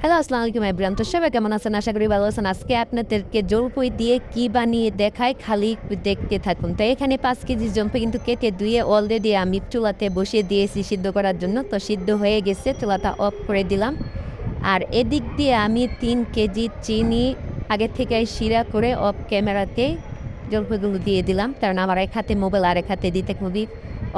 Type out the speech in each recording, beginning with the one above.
Hello আসসালামু আলাইকুম এব্রাম তো সবাই কেমন আছেন? আশা করি ভালো আছেন। আজকে আপনাদেরকে জলপই দিয়ে কি বানিয়ে দেখায় খালি দেখতে থাকুন। তো এখানে পাঁচ কেজি জম্পে কিন্তু কেটে ধুয়ে অলরেডি আমি চুলাতে বসিয়ে দিয়েছি সিদ্ধ করার জন্য। তো সিদ্ধ হয়ে গেছে, চুলাটা অফ করে দিলাম। আর এদিক দিয়ে আমি তিন কেজি চিনি আগে থেকে শিরা করে অফ ক্যামেরাতে জলপইগুলো দিয়ে দিলাম। কারণ আমার এক হাতে মোবাইল আর এক হাতে দিতে খুবই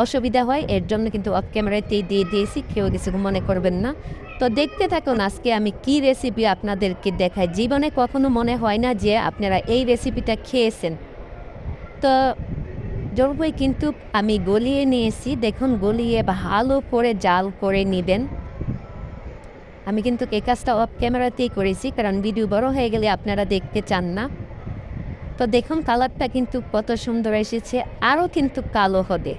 অসুবিধা হয়। এর জন্য কিন্তু অফ ক্যামেরাতেই দিয়ে দিয়েছি। কেউ কিছু মনে করবেন না। তো দেখতে থাকুন আজকে আমি কি রেসিপি আপনাদেরকে দেখাই। জীবনে কখনো মনে হয় না যে আপনারা এই রেসিপিটা খেয়েছেন। তো জলপাই কিন্তু আমি গলিয়ে নিয়েছি। দেখুন, গলিয়ে ভালো করে জাল করে নেবেন। আমি কিন্তু এই কাজটা অফ ক্যামেরাতেই করেছি, কারণ ভিডিও বড় হয়ে গেলে আপনারা দেখতে চান না। তো দেখুন কালারটা কিন্তু কত সুন্দর এসেছে, আরও কিন্তু কালো হবে।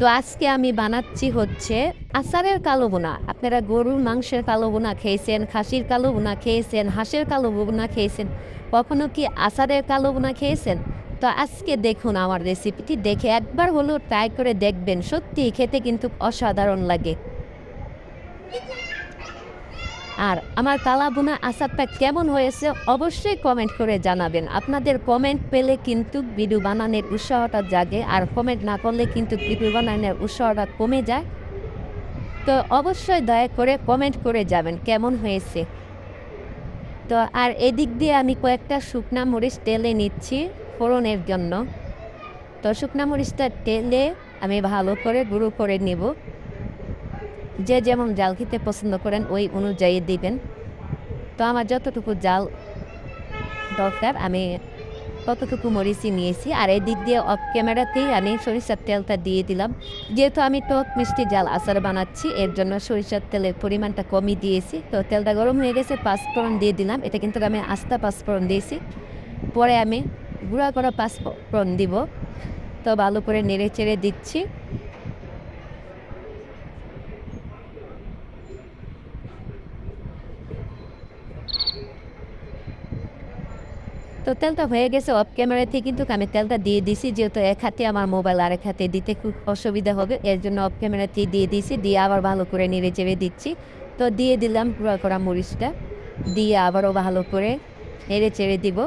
তো আজকে আমি বানাচ্ছি হচ্ছে আচারের কালো বোনা আপনারা গরুর মাংসের কালো বোনা খেয়েছেন, খাসির কালো বোনা খেয়েছেন, হাঁসের কালো বোনা খেয়েছেন। কখনো কি আচারের কালো বোনা খেয়েছেন? তো আজকে দেখুন আমার রেসিপিটি দেখে একবার হলেও ট্রাই করে দেখবেন। সত্যি খেতে কিন্তু অসাধারণ লাগে। আর আমার কালা বোনা আচারটা কেমন হয়েছে অবশ্যই কমেন্ট করে জানাবেন। আপনাদের কমেন্ট পেলে কিন্তু ভিডিও বানানোর উৎসাহটা জাগে আর কমেন্ট না করলে কিন্তু ভিডিও বানানোর উৎসাহটা কমে যায়। তো অবশ্যই দয়া করে কমেন্ট করে যাবেন কেমন হয়েছে। তো আর এদিক দিয়ে আমি কয়েকটা শুকনা মরিচ তেলে নিচ্ছি ফোড়নের জন্য। তো শুকনা মরিচটা তেলে আমি ভালো করে গুঁড়ো করে নেব। যে যেমন জাল খেতে পছন্দ করেন, ওই অনুযায়ী দিবেন। তো আমার যতটুকু জাল দরকার, আমি ততটুকু মরিচি নিয়েছি। আর এই দিক দিয়ে অফ ক্যামেরাতেই আমি সরিষার তেলটা দিয়ে দিলাম। যেহেতু আমি টক মিষ্টি জাল আচার বানাচ্ছি, এর জন্য সরিষার তেলের পরিমাণটা কমই দিয়েছি। তো তেলটা গরম হয়ে গেছে, পাঁচফোড়ন দিয়ে দিলাম। এটা কিন্তু আমি আস্তা পাঁচফোড়ন দিয়েছি। পরে আমি গুঁড়া করা পাঁচফোড়ন দিব। তো ভালো করে নেড়ে চেড়ে দিচ্ছি। তো তেলটা হয়ে গেছে অফ ক্যামেরাতে কিন্তু আমি তেলটা দিয়ে দিছি, যেহেতু এক হাতে আমার মোবাইল আরেক হাতে দিতে খুব অসুবিধা হবে, এর জন্য অফ ক্যামেরাতেই দিয়ে দিয়েছি দিয়ে আবার ভালো করে নেড়ে চেড়ে দিচ্ছি। তো দিয়ে দিলাম পুরো করা মরিচটা, দিয়ে আবারও ভালো করে নেড়ে চেড়ে দিব।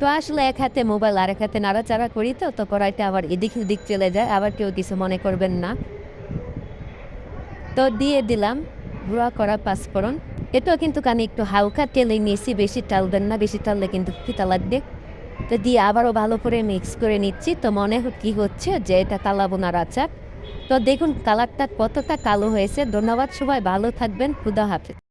তো আসলে এক হাতে মোবাইল আর এক হাতে নাড়াচাড়া করি তো তো কড়াইটা আবার এদিক ওদিক চলে যায়, আবার কেউ কিছু মনে করবেন না। তো দিয়ে দিলাম, গুঁড়া করা পাঁচফোড়ন। এটাও কিন্তু আমি একটু হালকা তেলে নিয়েছি বেশি টালবেন না, বেশি টাললে কিন্তু ফিতা লাগবে। তো দিয়ে আবারও ভালো করে মিক্স করে নিচ্ছি, তো মনে কি হচ্ছে যে এটা কালাবোনার আচার তো দেখুন, কালারটা কতটা কালো হয়েছে। ধন্যবাদ সবাই, ভালো থাকবেন, খুদা হাফেজ।